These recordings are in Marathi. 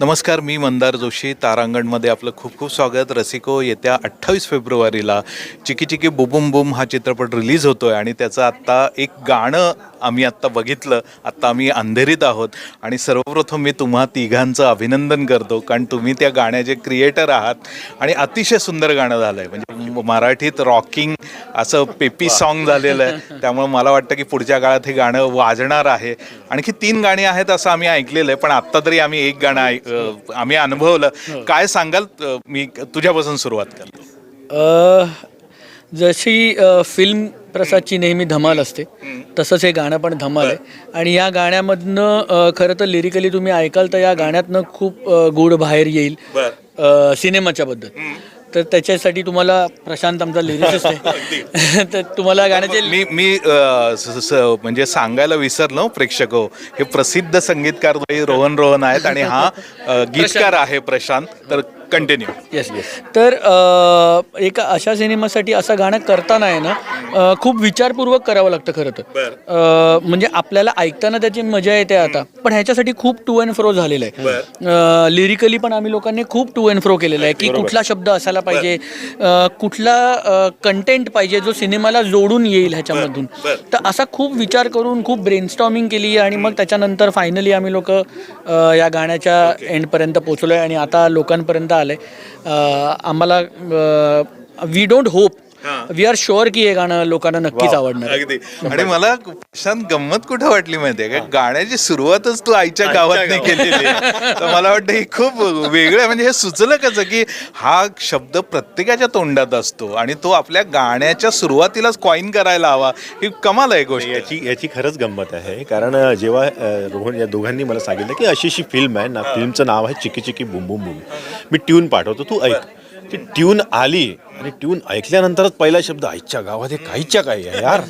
नमस्कार मी मंदार जोशी. तारांगणमध्ये आपलं खूप खूप स्वागत. रसिको येत्या अठ्ठावीस फेब्रुवारीला चिकी चिकी बुबुम बुम हा चित्रपट रिलीज होतो आहे आणि त्याचं आत्ता एक गाणं आम्ही आत्ता बघितलं. आत्ता आम्ही अंधेरीत आहोत आणि सर्वप्रथम मी तुम्हा तिघांचं अभिनंदन करतो कारण तुम्ही त्या गाण्याचे क्रिएटर आहात आणि अतिशय सुंदर गाणं झालं आहे म्हणजे मराठीत रॉकिंग असं पेपी सॉन्ग झालेलं आहे. त्यामुळे मला वाटतं की पुढच्या काळात हे गाणं वाजणार आहे. आणखी तीन गाणी आहेत असं आम्ही ऐकलेलं आहे पण आत्ता तरी आम्ही एक गाणं ऐक आम्ही अनुभवलं. काय सांगाल? मी तुझ्यापासून सुरुवात करतो. जशी फिल्म प्रसादची नेहमी धमाल असते तसंच हे गाणं पण धमाल आहे. आणि या गाण्यामधनं खरं तर लिरिकली तुम्ही ऐकाल तर या गाण्यातनं खूप गूढ बाहेर येईल सिनेमाच्या बद्दल. तर त्याच्यासाठी तुम्हाला प्रशांत आमचा लिरिसिस्ट आहे. तर तुम्हाला गाण्याचे मी मी अं, स- स- म्हणजे सांगायला विसरलो प्रेक्षक. हो हे प्रसिद्ध संगीतकार भाई रोहन रोहन आहेत आणि हा अं, गीतकार आहे प्रशांत. तर कंटिन्यू येस तर अ, एका अशा सिनेमासाठी असं गाणं करताना आहे ना अ, खूप विचारपूर्वक करावं लागतं खरं तर. अ, म्हणजे आपल्याला ऐकताना त्याची मजा येते आता. पण ह्याच्यासाठी खूप टू अँड फ्रो झालेलं आहे. लिरिकली पण आम्ही लोकांनी खूप टू अँड फ्रो केलेलं आहे. की कुठला शब्द असायला पाहिजे अ, कुठला कंटेंट पाहिजे जो सिनेमाला जोडून येईल ह्याच्यामधून. तर असा खूप विचार करून खूप ब्रेनस्टॉमिंग केली आणि मग त्याच्यानंतर फायनली आम्ही लोक या गाण्याच्या एंडपर्यंत पोचलो आहे आणि आता लोकांपर्यंत आलं आहे आम्हाला we don't hope we are sure की हे गाणं लोकांना नक्कीच आवडणार आहे. अगदी. आणि मला प्रशांत गंमत कुठं वाटली माहितीये का? गाण्याची सुरुवातच तू आईच्या गावात नाही केलेली आहे. तर मला वाटतं ही खूप वेगळं आहे. म्हणजे हे सुचलं कसं की हा शब्द प्रत्येकाच्या तोंडात असतो आणि तो आपल्या गाण्याच्या सुरुवातीलाच कॉईन करायला हवा. ही कमाल आहे गोष्ट. याची याची खरंच गंमत आहे. कारण अ, जेव्हा अ, रोहन या दोघांनी मला सांगितलं की अशी अशी फिल्म आहे ना फिल्मचं नाव आहे चिकी चिकी बुम बुम बुम. मी ट्यून पाठवतो. तू ऐक. ती ट्यून आली आणि ट्यून ऐकल्यानंतरच पहिला शब्द आईच्या गावात हे काहीच्या काही आहे यार.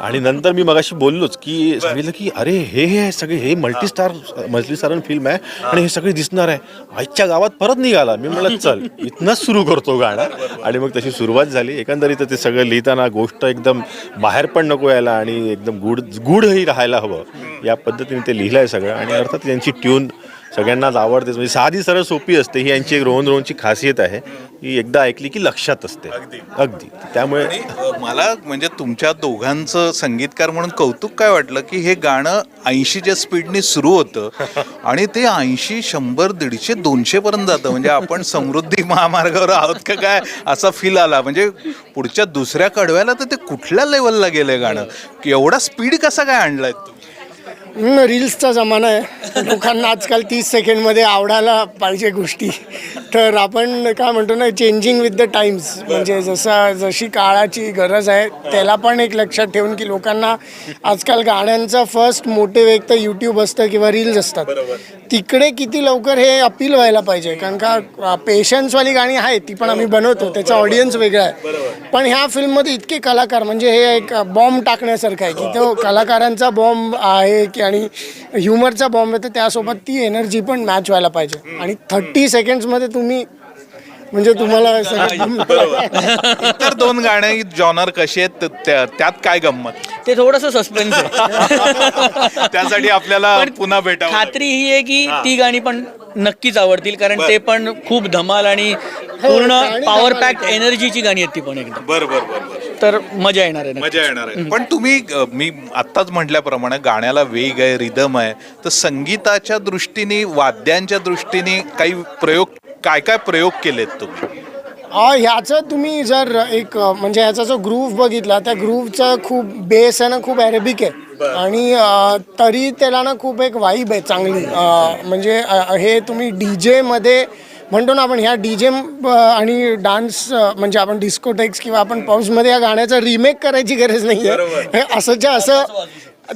आणि नंतर मी मगाशी बोललोच की सांगितलं की अरे हे हे सगळे हे मल्टीस्टार मल्टीस्टारन फिल्म आहे आणि हे सगळे दिसणार आहे. आईच्या गावात परत निघाला. मी म्हटलं चल इथनंच सुरू करतो गाणं. आणि मग तशी सुरुवात झाली. एकंदरीत ते सगळं लिहिताना गोष्ट एकदम बाहेर पण नको यायला आणि एकदम गुढ गुढही राहायला हवं. या पद्धतीने ते लिहिलं आहे सगळं. आणि अर्थात यांची ट्यून सगळ्यांनाच आवडतेच. म्हणजे साधी सरळ सोपी असते. ही यांची एक रोहन रोहनची खासियत आहे. ही एकदा ऐकली की लक्षात असते. अगदी. त्यामुळे आणि मला म्हणजे तुमच्या दोघांचं संगीतकार म्हणून कौतुक काय वाटलं की हे गाणं ऐंशीच्या स्पीडने सुरू होतं आणि ते ऐंशी शंभर दीडशे दोनशे पर्यंत जातं. म्हणजे आपण समृद्धी महामार्गावर आहोत का काय असा फील आला. म्हणजे पुढच्या दुसऱ्या कडव्याला तर ते कुठल्या लेवलला गेलंय गाणं? की एवढा स्पीड कसा काय आणलाय तू? हम्म, रील्सचा जमाना आहे. लोकांना आजकाल तीस सेकंडमध्ये आवडायला पाहिजे गोष्टी. तर आपण काय म्हणतो ना चेंजिंग विथ द टाइम्स म्हणजे जसं जशी काळाची गरज आहे त्याला पण एक लक्षात ठेवून की लोकांना आजकाल गाण्यांचा फर्स्ट मोटिव्ह एक तर यूट्यूब असतं किंवा रील्स असतात. तिकडे किती लवकर हे अपील व्हायला पाहिजे? कारण का पेशन्सवाली गाणी आहेत ती पण आम्ही बनवतो त्याचा ऑडियन्स वेगळा आहे. पण ह्या फिल्ममध्ये इतके कलाकार म्हणजे हे एक बॉम्ब टाकण्यासारखं आहे की तो कलाकारांचा बॉम्ब आहे की आणि ह्युमरचा बॉम्ब आहे तर त्यासोबत ती एनर्जी पण मॅच व्हायला पाहिजे. आणि थर्टी सेकंड्समध्ये तुम्ही म्हणजे तुम्हाला सगळं इतर दोन गाणे जॉनर कसे आहेत त- त्या- त्यात काय गंमत? ते थोडंसं सस्पेन्स आहे. त्यासाठी आपल्याला पण पुन्हा भेटावं. खात्री ही आहे की ती गाणी पण नक्कीच आवडतील कारण ते पण खूप धमाल आणि पूर्ण गाणी पॉवर धमाल पॅक्ड एनर्जीची गाणी आहेत ती पण एकदम. बर बर बर बर. तर मजा येणार आहे नक्की. मजा येणार आहे. पण तुम्ही अ, मी आत्ताच म्हटल्याप्रमाणे गाण्याला वेग आहे रिदम आहे. तर संगीताच्या दृष्टीने वाद्यांच्या दृष्टीने काही प्रयोग काय काय प्रयोग केलेत तुम्ही? ह्याचं तुम्ही जर एक म्हणजे ह्याचा जो ग्रूव्ह बघितला त्या ग्रूव्हचा खूप बेस आहे ना खूप अरेबिक आहे. आणि तरी त्याला ना खूप एक वाईब आहे चांगली. म्हणजे हे तुम्ही डी जेमध्ये म्हणतो ना आपण ह्या डी जे आणि डान्स म्हणजे आपण डिस्कोटेक्स किंवा आपण पाऊसमध्ये या गाण्याचा रिमेक करायची गरज नाही आहे हे असंच्या असं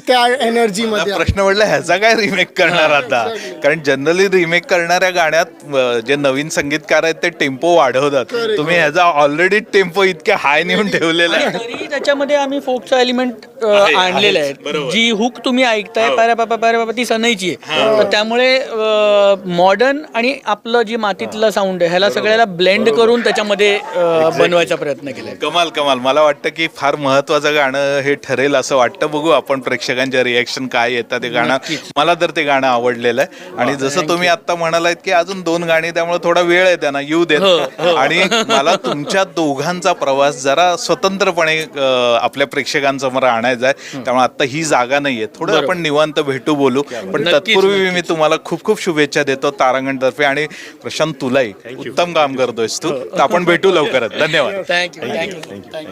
त्या एनर्जीमध्ये प्रश्न पडला ह्याचा काय रिमेक करणार आता? कारण जनरली रिमेक करणाऱ्या गाण्यात अ, जे नवीन संगीतकार आहेत ते टेम्पो वाढवतात. तुम्ही ह्याचा ऑलरेडी टेम्पो इतक्या हाय नेऊन ठेवलेला आहे. तरी त्याच्यामध्ये आम्ही फोकचा एलिमेंट आणलेला आहे. जी हुक तुम्ही ऐकताय पाऱ्या पापा पाऱ्या पापा ती सनईची आहे. तर त्यामुळे मॉडर्न आणि आपलं जे मातीतलं साऊंड आहे ह्याला सगळ्याला ब्लेंड करून त्याच्यामध्ये अ, बनवायचा प्रयत्न केलाय. कमाल कमाल. मला वाटतं की फार महत्वाचं गाणं हे ठरेल असं वाटतं. बघू आपण प्रेक्षक प्रेक्षकांच्या रिॲक्शन काय येतात ते गाणं मला तर ते गाणं आवडलेलं आहे. आणि जसं तुम्ही आता म्हणालात की अजून दोन गाणी त्यामुळे थोडा वेळ आहे त्यांना येऊ देत. आणि मला तुमच्या दोघांचा प्रवास जरा स्वतंत्रपणे आपल्या प्रेक्षकांसमोर आणायचा आहे. त्यामुळे आता ही जागा नाहीये थोडं आपण निवांत भेटू बोलू. पण तत्पूर्वी मी तुम्हाला खूप खूप शुभेच्छा देतो तारांगणतर्फे आणि प्रशांत तुलाही उत्तम काम करतोयस तू. तर आपण भेटू लवकरच. धन्यवाद. Thank you thank you